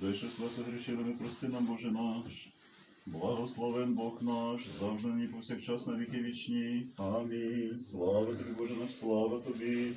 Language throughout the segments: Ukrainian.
Дай що вас огрішили, ми прости нам, Боже наш. Благословен Бог наш, завжди нині повсякчас на віки вічні. Амінь. Слава тобі, Боже наш, слава тобі.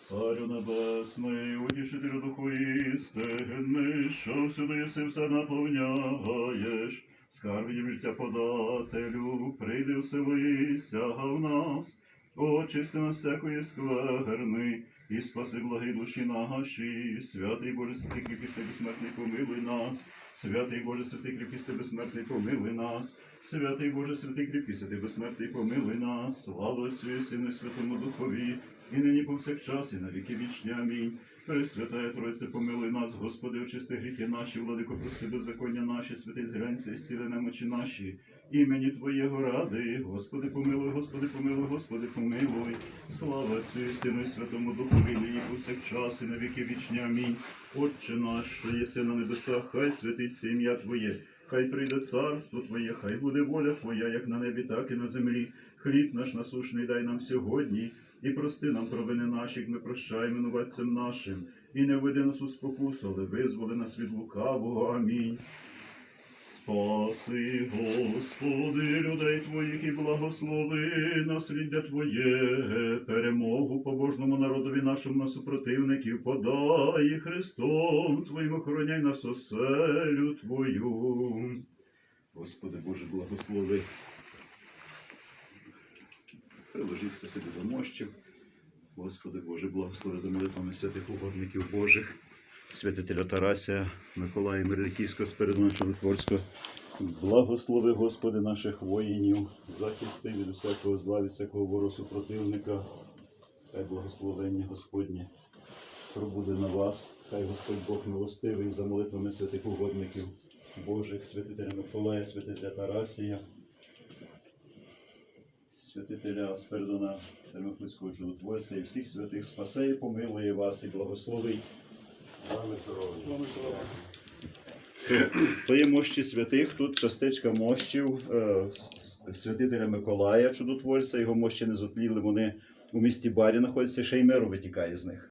Царю небесний, утішителю духу істини, що всюди єси все наповняєш, скарбів життя подателю, прийди вселися в нас, очисти нас всякої скверни, і спаси благі душі наші, святий Боже, святий кріпістий безсмертний, помилуй нас, святий Боже, святий кріпістий безсмертний, помилуй нас, святий Боже, святий кріпістий безсмертний, помилуй нас, слава Отцю і Сину і Святому Духові, і нині повсякчас, і на віки вічні. Амінь. Пресвятая Тройце, помилуй нас, Господи, очисти гріхи наші, владико, прости беззаконня наші, святий зглянься, зціли немочі наші, імені Твоєго ради, Господи, помилуй, Господи, помилуй, Господи, помилуй. Слава Отцю і Сину і Святому Духові, нині повсякчас, і на віки вічні. Амінь. Отче наш, що єси на небесах, хай святиться ім'я Твоє. Хай прийде царство Твоє, хай буде воля Твоя, як на небі, так і на землі. Хліб наш насушний дай нам сьогодні, і прости нам провини наші, як ми прощаємо винуватцям нашим, і не введи нас у спокусу, але визволи нас від лукавого. Амінь. Спаси, Господи, людей Твоїх і благослови насліддя Твоє, перемогу побожному народові нашому на супротивників подай Христом Твоїм охороняй нас оселю Твою. Господи Боже, благослови. Приложіться собі до мощів. Господи Боже, благослови за молитвами святих угодників Божих, святителя Тарася, Миколая Мирликівського, Спиридона Чудотворського. Благослови, Господи, наших воїнів, захисти від усякого зла, від всякого ворогу супротивника. Хай благословення Господнє пробуде на вас. Хай Господь Бог милостивий за молитвами святих угодників Божих, святителя Миколая, святителя Тарасія, святителя Спиридона Термофлицького чудотворця і всіх святих спасе і помилує вас і благословить. То є мощі святих, тут частичка мощів е, святителя Миколая, чудотворця, його мощі не зотліли, вони у місті Барі знаходяться, ще й миру витікає з них.